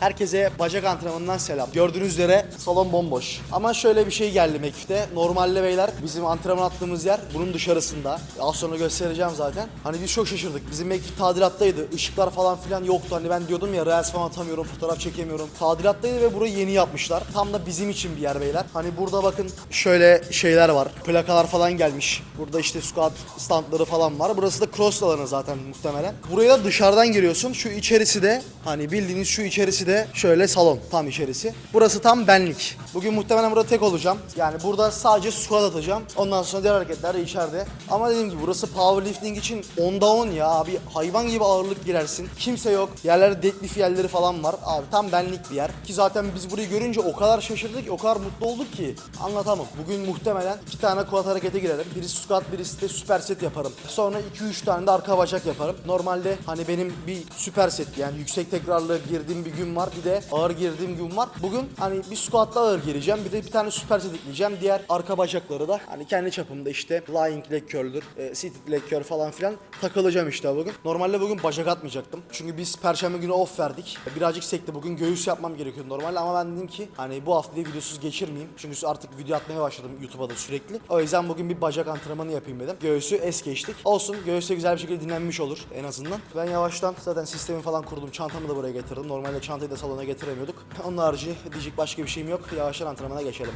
Herkese bacak antrenmanından selam. Gördüğünüz üzere salon bomboş. Ama şöyle bir şey geldi Mekif'te. Normalde beyler bizim antrenman attığımız yer bunun dışarısında. Az sonra göstereceğim zaten. Hani biz çok şaşırdık. Bizim Mekif tadilattaydı. Işıklar falan filan yoktu. Hani ben diyordum ya reels falan atamıyorum, fotoğraf çekemiyorum. Tadilattaydı ve burayı yeni yapmışlar. Tam da bizim için bir yer beyler. Hani burada bakın şöyle şeyler var. Plakalar falan gelmiş. Burada işte squat standları falan var. Burası da cross alanı zaten muhtemelen. Buraya da dışarıdan giriyorsun. Şu içerisi de hani bildiğiniz şu içerisi de şöyle salon tam içerisi. Burası tam benlik. Bugün muhtemelen burada tek olacağım. Yani burada sadece squat atacağım. Ondan sonra diğer hareketler de içeride. Ama dediğim gibi burası powerlifting için 10'da 10 ya abi. Hayvan gibi ağırlık girersin. Kimse yok. Yerlerde deadlift yerleri falan var. Abi tam benlik bir yer. Ki zaten biz burayı görünce o kadar şaşırdık o kadar mutlu olduk ki anlatamam. Bugün muhtemelen iki tane quad harekete girerim. Birisi squat, birisi de süper set yaparım. Sonra 2-3 tane de arka bacak yaparım. Normalde hani benim bir süper set yani yüksek tekrarlı girdiğim bir gün var. Bir de ağır girdiğim gün var. Bugün hani bir squat'ta ağır gireceğim. Bir de bir tane süper set ekleyeceğim. Diğer arka bacakları da hani kendi çapımda işte lying leg curl'dur, e, seated leg curl falan filan takılacağım işte bugün. Normalde bugün bacak atmayacaktım. Çünkü biz perşembe günü off verdik. Birazcık sekti. Bugün göğüs yapmam gerekiyordu normalde ama ben dedim ki hani bu haftayı videosuz geçirmeyeyim. Çünkü artık video atmaya başladım YouTube'a da sürekli. O yüzden bugün bir bacak antrenmanı yapayım dedim. Göğüsü es geçtik. Olsun göğüs de güzel bir şekilde dinlenmiş olur en azından. Ben yavaştan zaten sistemi falan kurdum. Çantamı da buraya getirdim. Normalde çantayı da salona getiremiyorduk. Onun harici diyecek başka bir şeyim yok. Yavaştan antrenmana geçelim.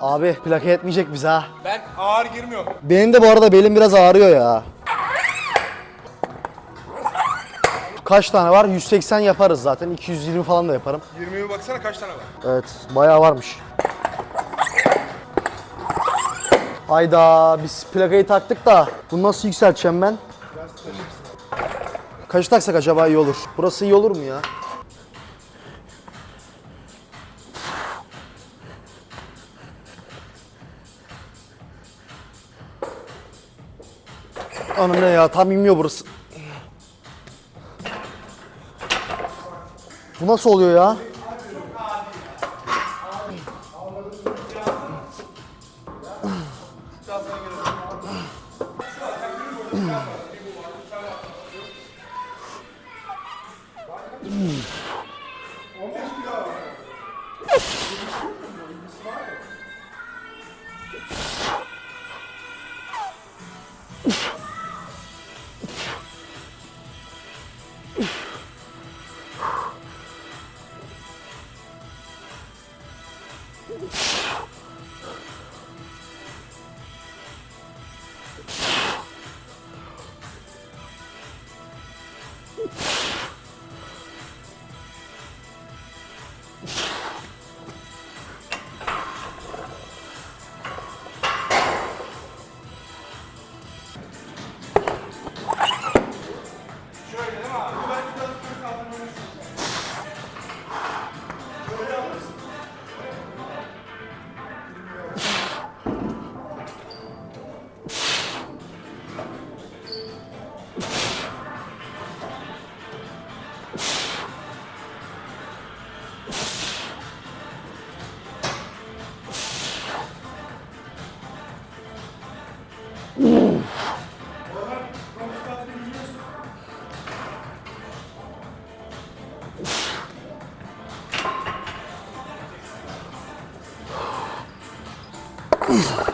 Abi plaka etmeyecek bize ha. Ben ağır girmiyorum. Benim de bu arada belim biraz ağrıyor ya. Kaç tane var? 180 yaparız zaten. 220 falan da yaparım. 20'ye baksana kaç tane var. Evet, bayağı varmış. Hayda, biz plakayı taktık da bunu nasıl yükselteceğim ben? Kaç taksak acaba iyi olur? Burası iyi olur mu ya? Anam ne ya, tam inmiyor burası. Bu nasıl oluyor ya? Ay Ugh.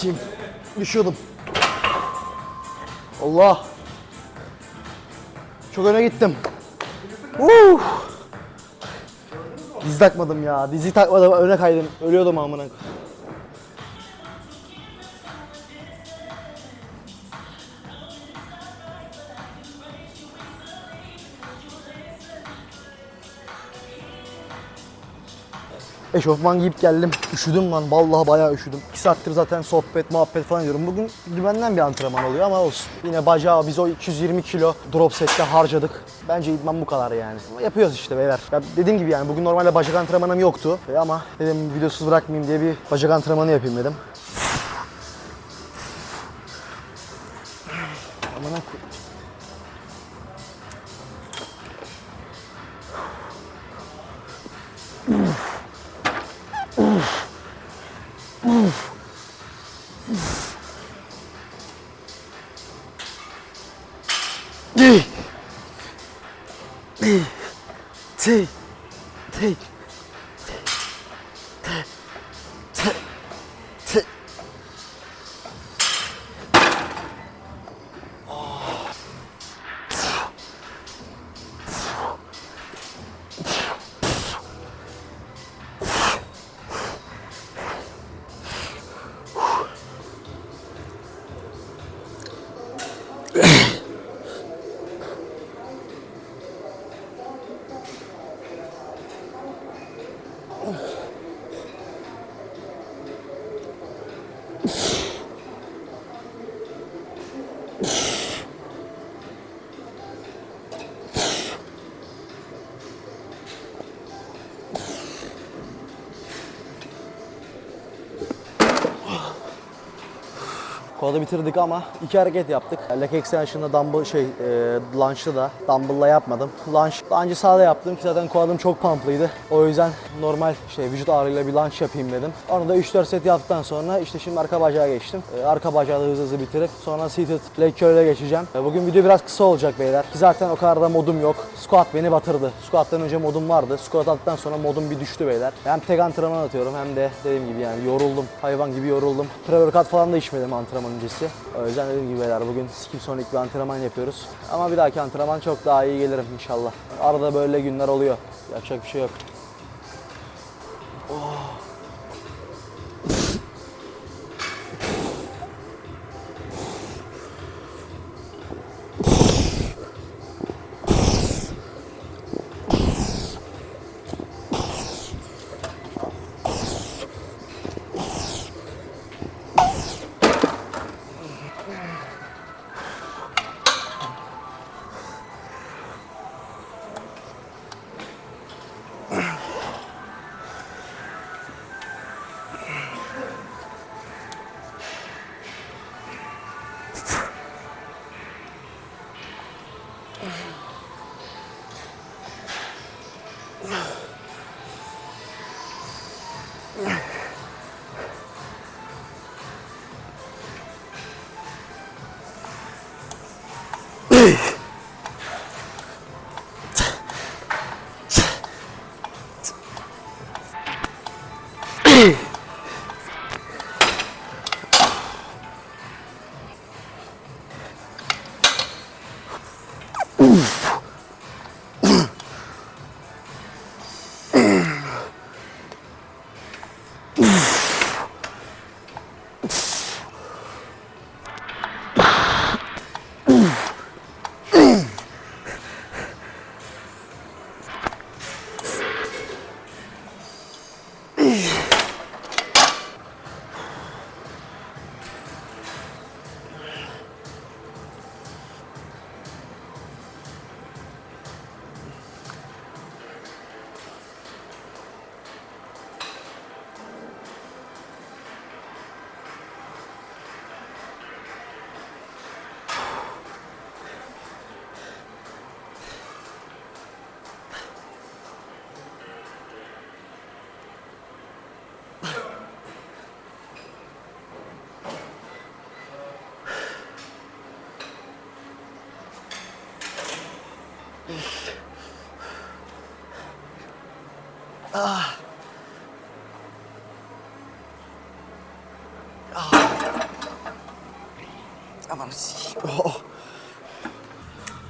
Sikeyim. Düşüyordum. Allah. Çok öne gittim. Uh. Dizi takmadım ya. Dizi takmadım öne kaydım. Ölüyordum amına. Eşofman giyip geldim. Üşüdüm lan. Vallahi bayağı üşüdüm. 2 saattir zaten sohbet, muhabbet falan ediyorum. Bugün dümenden bir antrenman oluyor ama olsun. Yine bacağı biz o 220 kilo drop sette harcadık. Bence idman bu kadar yani. Ama yapıyoruz işte beyler. Ya dediğim gibi yani bugün normalde bacak antrenmanım yoktu. E Ama dedim videosuz bırakmayayım diye bir bacak antrenmanı yapayım dedim. Amına 이, 지, 티, 티, 티, 티, 티. Yeah. Yeah. Kodu bitirdik ama iki hareket yaptık. Leg extension'da dumbbell şey, e, lunge'lı da dumbbell'la yapmadım. Lunge önce sağda yaptım ki zaten quad'ım çok pumplıydı. O yüzden normal şey vücut ağırlığıyla bir lunge yapayım dedim. Onu da 3-4 set yaptıktan sonra işte şimdi arka bacağa geçtim. E, arka bacağı da hızlı hızlı bitirip sonra seated leg curl'e geçeceğim. E, bugün video biraz kısa olacak beyler. Ki zaten o kadar da modum yok. Squat beni batırdı. Squat'tan önce modum vardı. Squat attıktan sonra modum bir düştü beyler. Hem tek antrenman atıyorum hem de dediğim gibi yani yoruldum. Hayvan gibi yoruldum. Pre-workout falan da içmedim antrenman öncesi. O yüzden dediğim gibi beyler bugün skim sonik bir antrenman yapıyoruz. Ama bir dahaki antrenman çok daha iyi gelirim inşallah. Arada böyle günler oluyor. Yapacak bir şey yok. Allez Aman sikeyim. Oh.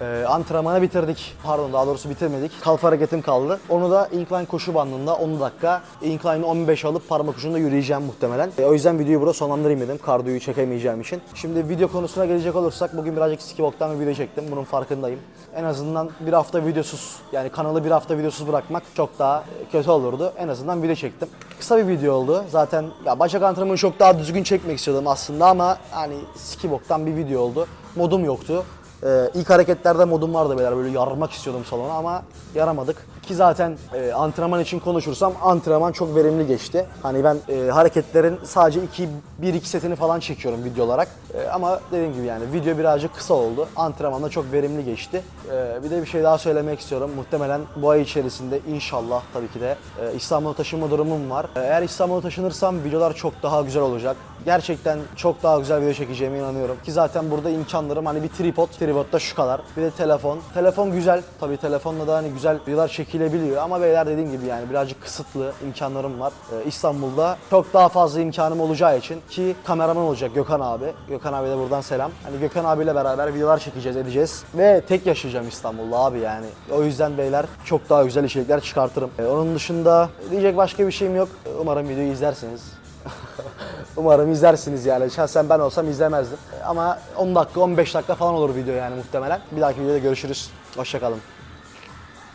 Ee, antrenmanı bitirdik. Pardon daha doğrusu bitirmedik. Kalf hareketim kaldı. Onu da incline koşu bandında 10 dakika. Incline'ı 15 alıp parmak ucunda yürüyeceğim muhtemelen. E, o yüzden videoyu burada sonlandırayım dedim. Kardiyoyu çekemeyeceğim için. Şimdi video konusuna gelecek olursak bugün birazcık skiboktan bir video çektim. Bunun farkındayım. En azından bir hafta videosuz yani kanalı bir hafta videosuz bırakmak çok daha kötü olurdu. En azından video çektim. Kısa bir video oldu. Zaten ya bacak antrenmanı çok daha düzgün çekmek istiyordum aslında ama hani skiboktan bir video oldu. Modum yoktu. Ee, ilk hareketlerde modum vardı beyler böyle yarmak istiyordum salona ama yaramadık. Ki zaten e, antrenman için konuşursam antrenman çok verimli geçti. Hani ben e, hareketlerin sadece 2 1-2 setini falan çekiyorum video olarak. E, ama dediğim gibi yani video birazcık kısa oldu. Antrenman da çok verimli geçti. E, bir de bir şey daha söylemek istiyorum. Muhtemelen bu ay içerisinde inşallah tabii ki de e, İstanbul'a taşınma durumum var. E, eğer İstanbul'a taşınırsam videolar çok daha güzel olacak. Gerçekten çok daha güzel video çekeceğime inanıyorum. Ki zaten burada imkanlarım hani bir tripod, tripod da şu kadar. Bir de telefon. Telefon güzel. Tabii telefonla da hani güzel videolar çekilebiliyor ama beyler dediğim gibi yani birazcık kısıtlı imkanlarım var. Ee, İstanbul'da çok daha fazla imkanım olacağı için ki kameraman olacak Gökhan abi. Gökhan abi de buradan selam. Hani Gökhan abiyle beraber videolar çekeceğiz, edeceğiz ve tek yaşayacağım İstanbul'da abi yani. O yüzden beyler çok daha güzel içerikler çıkartırım. Ee, onun dışında diyecek başka bir şeyim yok. Umarım videoyu izlersiniz. Umarım izlersiniz yani. Şahsen ben olsam izlemezdim. Ama 10 dakika 15 dakika falan olur video yani muhtemelen. Bir dahaki videoda görüşürüz. Hoşçakalın.